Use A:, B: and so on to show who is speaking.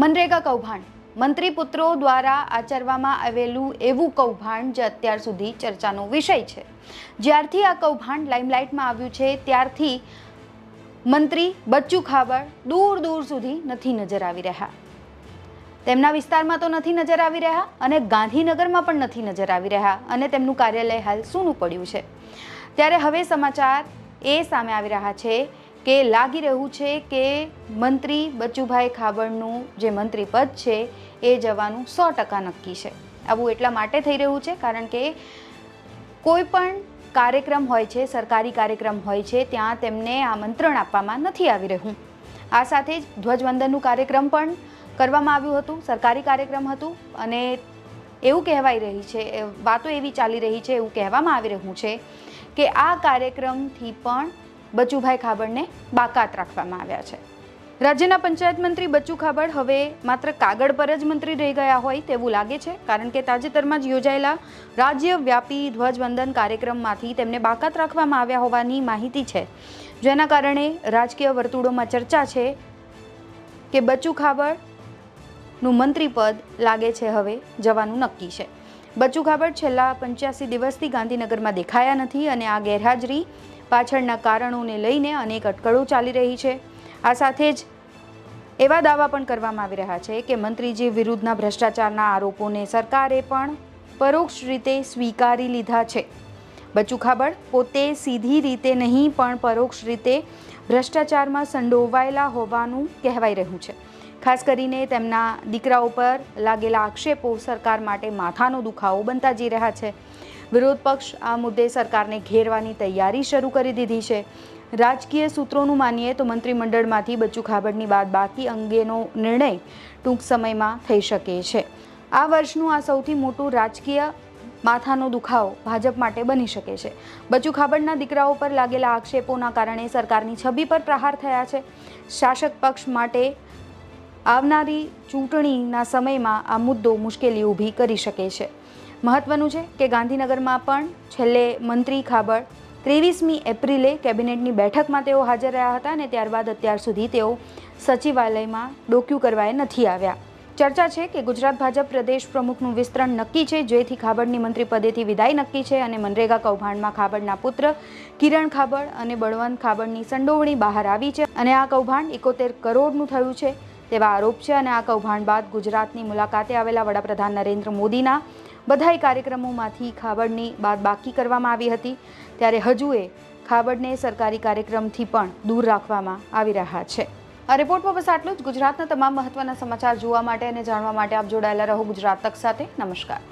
A: મનરેગા કૌભાંડ. મંત્રી પુત્રો દ્વારા આચરવામાં આવેલું એવું કૌભાંડ જે અત્યાર સુધી ચર્ચાનો વિષય છે. જ્યારથી આ કૌભાંડ લાઇમલાઇટમાં આવ્યું છે, ત્યારથી મંત્રી બચ્ચુ ખાબડ દૂર દૂર સુધી નથી નજર આવી રહ્યા. તેમના વિસ્તારમાં તો નથી નજર આવી રહ્યા અને ગાંધીનગરમાં પણ નથી નજર આવી રહ્યા અને તેમનું કાર્યાલય હાલ સૂનું પડ્યું છે. ત્યારે હવે સમાચાર એ સામે આવી રહ્યા છે કે લાગી રહ્યું છે કે મંત્રી બચુભાઈ ખાબડનું જે મંત્રી પદ છે, એ જવાનું સો ટકા નક્કી છે. આવું એટલા માટે થઈ રહ્યું છે કારણ કે કોઈ પણ કાર્યક્રમ હોય છે, સરકારી કાર્યક્રમ હોય છે, ત્યાં તેમને આમંત્રણ આપવામાં નથી આવી રહ્યું. આ સાથે જ ધ્વજવંદનનું કાર્યક્રમ પણ કરવામાં આવ્યું હતું, સરકારી કાર્યક્રમ હતું અને એવું કહેવાઈ રહી છે, વાતો એવી ચાલી રહી છે, એવું કહેવામાં આવી રહ્યું છે કે આ કાર્યક્રમથી પણ બચુભાઈ ખાબડને બાકાત રાખવામાં આવ્યા છે. રાજ્યના પંચાયત મંત્રી બચ્ચુ ખાબડ હવે માત્ર કાગળ પર જ મંત્રી રહી ગયા હોય તેવું લાગે છે, કારણ કે તાજેતરમાં જ યોજાયેલા રાજ્યવ્યાપી ધ્વજવંદન કાર્યક્રમમાંથી તેમને બાકાત રાખવામાં આવ્યા હોવાની માહિતી છે. જેના કારણે રાજકીય વર્તુળોમાં ચર્ચા છે કે બચ્ચુ ખાબડનું મંત્રી પદ લાગે છે હવે જવાનું નક્કી છે. બચ્ચુ ખાબડ છેલ્લા પંચ્યાસી દિવસથી ગાંધીનગરમાં દેખાયા નથી અને આ ગેરહાજરી પાછળના કારણોને લઈને અનેક અટકળો ચાલી રહી છે. આ સાથે જ એવા દાવા પણ કરવામાં આવી રહ્યા છે કે મંત્રીજી વિરુદ્ધના ભ્રષ્ટાચારના આરોપોને સરકારે પણ પરોક્ષ રીતે સ્વીકારી લીધા છે. બચ્ચુ ખાબડ પોતે સીધી રીતે નહીં, પણ પરોક્ષ રીતે ભ્રષ્ટાચારમાં સંડોવાયેલા હોવાનું કહેવાઈ રહ્યું છે. ખાસ કરીને તેમના દીકરાઓ પર લાગેલા આક્ષેપો સરકાર માટે માથાનો દુખાવો બનતા જઈ રહ્યા છે. વિરોધ પક્ષ આ મુદ્દે સરકારને ઘેરવાની તૈયારી શરૂ કરી દીધી છે. રાજકીય સૂત્રોનું માનીએ તો મંત્રીમંડળમાંથી બચ્ચુ ખાબડની બાદ બાકી અંગેનો નિર્ણય ટૂંક સમયમાં થઈ શકે છે. આ વર્ષનું આ સૌથી મોટું રાજકીય માથાનો દુખાવો ભાજપ માટે બની શકે છે. બચ્ચુ ખાબડના દીકરાઓ પર લાગેલા આક્ષેપોના કારણે સરકારની છબી પર પ્રહાર થયા છે. શાસક પક્ષ માટે આવનારી ચૂંટણીના સમયમાં આ મુદ્દો મુશ્કેલી ઊભી કરી શકે છે. મહત્વનું છે કે ગાંધીનગરમાં પણ છેલ્લે મંત્રી ખાબડ ત્રેવીસમી એપ્રિલે કેબિનેટની બેઠકમાં તેઓ હાજર રહ્યા હતા અને ત્યારબાદ અત્યાર સુધી તેઓ સચિવાલયમાં ડોક્યુ કરવાએ નથી આવ્યા. ચર્ચા છે કે ગુજરાત ભાજપ પ્રદેશ પ્રમુખનું વિસ્તરણ નક્કી છે, જેથી ખાબડની મંત્રી પદેથી વિદાય નક્કી છે અને મનરેગા કૌભાંડમાં ખાબડના પુત્ર કિરણ ખાબડ અને બળવંત ખાબડની સંડોવણી બહાર આવી છે. અને આ કૌભાંડ એકોતેર કરોડનું થયું છે. તેવા આરોપ છે અને આ કૌભાંડ બાદ ગુજરાતની મુલાકાતે આવેલા વડાપ્રધાન નરેન્દ્ર મોદીના બધાય કાર્યક્રમોમાંથી ખાબડની બાદબાકી કરવામાં આવી હતી. ત્યારે હજુ એ ખાબડને સરકારી કાર્યક્રમથી પણ દૂર રાખવામાં આવી રહ્યા છે. આ રિપોર્ટમાં બસ આટલું જ. ગુજરાતના તમામ મહત્વના સમાચાર જોવા માટે અને જાણવા માટે આપ જોડાયેલા રહો ગુજરાત તક સાથે. નમસ્કાર.